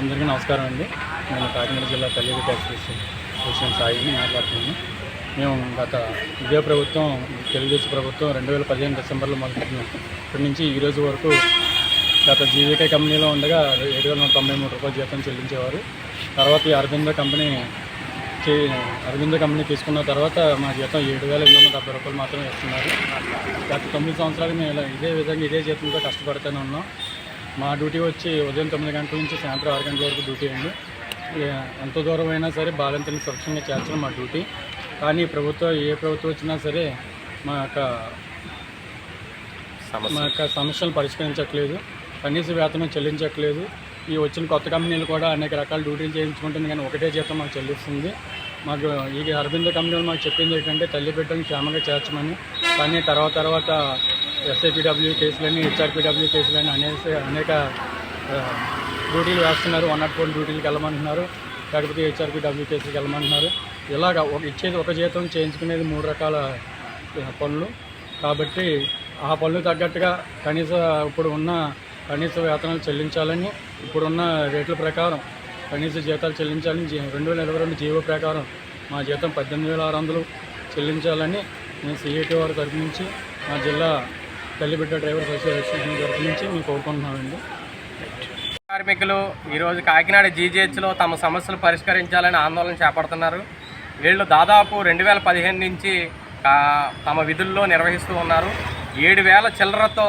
అందరికీ నమస్కారం అండి. నేను కాకినాడ జిల్లా తల్లి అసోసియేషన్ విషయం సాయిని మాట్లాడుతున్నాను. మేము గత ఇదే ప్రభుత్వం తెలుగుదేశం ప్రభుత్వం రెండు వేల పదిహేను డిసెంబర్లో మొదలుపెట్టినాం. ఇప్పటి నుంచి ఈ రోజు వరకు గత జీవికే కంపెనీలో ఉండగా ఏడు వేల నూట తొంభై మూడు రూపాయలు జీతం చెల్లించేవారు. తర్వాత ఈ అరవింద కంపెనీ అరవింద కంపెనీ తీసుకున్న తర్వాత మా జీతం ఏడు వేల ఎనిమిది వందల డెబ్బై రూపాయలు మాత్రమే ఇస్తున్నారు. గత తొమ్మిది సంవత్సరాలు మేము ఇలా ఇదే విధంగా ఇదే జీతంతో కష్టపడుతూనే ఉన్నాం. మా డ్యూటీ వచ్చి ఉదయం తొమ్మిది గంటల నుంచి సాయంత్రం ఆరు గంటల వరకు డ్యూటీ అండి. ఎంత దూరం అయినా సరే బాలింతని సురక్షంగా చేర్చడం మా డ్యూటీ. కానీ ప్రభుత్వం ఏ ప్రభుత్వం వచ్చినా సరే మా యొక్క మా యొక్క సమస్యలు పరిష్కరించట్లేదు. కనీస వేతనం చెల్లించట్లేదు. ఈ వచ్చిన కొత్త కంపెనీలు కూడా అనేక రకాల డ్యూటీలు చేయించుకుంటుంది. కానీ ఒకటే జీతం మాకు చెల్లిస్తుంది. మాకు ఈ అరవింద కంపెనీలు మాకు చెప్పింది ఏంటంటే తల్లి బిడ్డను క్షేమంగా చేర్చమని. కానీ తర్వాత తర్వాత ఎస్ఐపిడబ్ల్యూ కేసులని హెచ్ఆర్పిడబ్ల్యూ కేసులని అనేసి అనేక డ్యూటీలు వేస్తున్నారు. వన్ నాట్ ఫోర్ డ్యూటీలకు వెళ్ళమంటున్నారు. లేకపోతే హెచ్ఆర్పిడబ్ల్యూ కేసులకు వెళ్ళమంటున్నారు. ఇలాగ ఒక ఇచ్చేది ఒక జీతం చేయించుకునేది మూడు రకాల పనులు. కాబట్టి ఆ పనులు తగ్గట్టుగా కనీస ఇప్పుడు ఉన్న కనీస వేతనాలు చెల్లించాలని ఇప్పుడున్న రేట్ల ప్రకారం కనీస జీతాలు చెల్లించాలని రెండు వేల ఇరవై రెండు జీవో ప్రకారం మా జీతం పద్దెనిమిది వేల ఆరు వందలు చెల్లించాలని నేను సిఐటి వారి తరపు నుంచి మా జిల్లా తల్లిబిడ్డ డ్రైవర్స్ అసోసియేషన్ తరఫు నుంచి మేము కోరుకుంటున్నామండి. కార్మికులు ఈరోజు కాకినాడ జీజీహెచ్లో తమ సమస్యలు పరిష్కరించాలని ఆందోళన చేపడుతున్నారు. వీళ్ళు దాదాపు రెండు వేల పదిహేను నుంచి తమ విధుల్లో నిర్వహిస్తూ ఉన్నారు. ఏడు వేల చిల్లరతో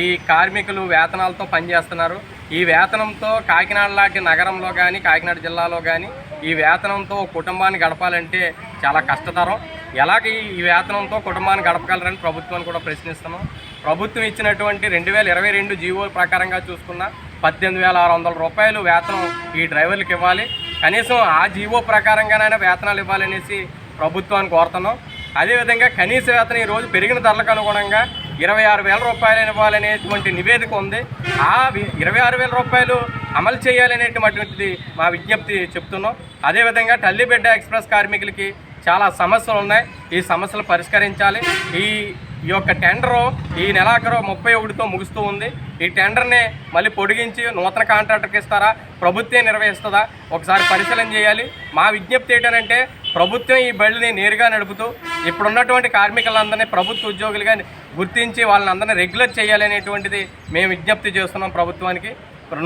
ఈ కార్మికులు వేతనాలతో పనిచేస్తున్నారు. ఈ వేతనంతో కాకినాడ లాంటి నగరంలో కానీ కాకినాడ జిల్లాలో కానీ ఈ వేతనంతో కుటుంబాన్ని గడపాలంటే చాలా కష్టతరం. ఎలాగ ఈ- వేతనంతో కుటుంబాన్ని గడపగలరని ప్రభుత్వాన్ని కూడా ప్రశ్నిస్తున్నాం. ప్రభుత్వం ఇచ్చినటువంటి రెండు వేల ఇరవై రెండు జీవో ప్రకారంగా చూసుకున్న పద్దెనిమిది వేల ఆరు వందల రూపాయలు వేతనం ఈ డ్రైవర్లకు ఇవ్వాలి. కనీసం ఆ జీవో ప్రకారంగానైనా వేతనాలు ఇవ్వాలనేసి ప్రభుత్వాన్ని కోరుతున్నాం. అదేవిధంగా కనీస వేతనం ఈ రోజు పెరిగిన ధరలకు అనుగుణంగా ఇరవై ఆరు వేల రూపాయలు ఇవ్వాలనేటువంటి నివేదిక ఉంది. ఆ వి- ఇరవై ఆరు వేల రూపాయలు అమలు చేయాలనేటువంటిది మా విజ్ఞప్తి చెప్తున్నాం. అదేవిధంగా టల్లిబిడ్డ ఎక్స్ప్రెస్ కార్మికులకి చాలా సమస్యలు ఉన్నాయి ఈ సమస్యలు పరిష్కరించాలి. ఈ ఈ యొక్క టెండరు ఈ నెలాఖరు ముప్పై ఒకటితో ముగుస్తూ ఉంది. ఈ టెండర్ని మళ్ళీ పొడిగించి నూతన కాంట్రాక్టర్కి ఇస్తారా? ప్రభుత్వం నిర్వహిస్తుందా? ఒకసారి పరిశీలన చేయాలి. మా విజ్ఞప్తి ఏంటంటే ప్రభుత్వం ఈ బళ్ళని నేరుగా నడుపుతూ ఇప్పుడున్నటువంటి కార్మికులందరినీ ప్రభుత్వ ఉద్యోగులుగా గుర్తించి వాళ్ళని అందరినీ రెగ్యులర్ చేయాలనేటువంటిది మేము విజ్ఞప్తి చేస్తున్నాం ప్రభుత్వానికి.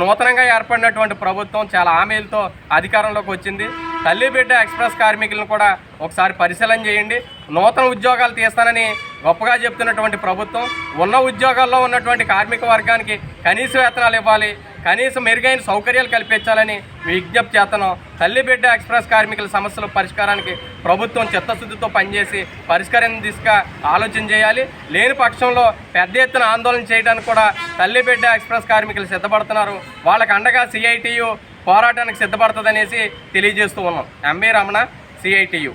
నూతనంగా ఏర్పడినటువంటి ప్రభుత్వం చాలా హామీలతో అధికారంలోకి వచ్చింది. తల్లి బిడ్డ ఎక్స్ప్రెస్ కార్మికులను కూడా ఒకసారి పరిశీలన చేయండి. నూతన ఉద్యోగాలు తీస్తానని గొప్పగా చెప్తున్నటువంటి ప్రభుత్వం ఉన్న ఉద్యోగాల్లో ఉన్నటువంటి కార్మిక వర్గానికి కనీస వేతనాలు ఇవ్వాలి కనీసం మెరుగైన సౌకర్యాలు కల్పించాలని విజ్ఞప్తి చేతనం తల్లి బిడ్డ ఎక్స్ప్రెస్ కార్మికుల సమస్యల పరిష్కారానికి ప్రభుత్వం చిత్తశుద్ధితో పనిచేసి పరిష్కారం దిశగా ఆలోచన చేయాలి. లేని పక్షంలో పెద్ద ఎత్తున ఆందోళన చేయడానికి కూడా తల్లి బిడ్డ ఎక్స్ప్రెస్ కార్మికులు సిద్ధపడుతున్నారు. వాళ్ళకు అండగా సిఐటియు పోరాటానికి సిద్ధపడుతుందనేసి తెలియజేస్తూ ఉన్నాం. MB Ramana CITU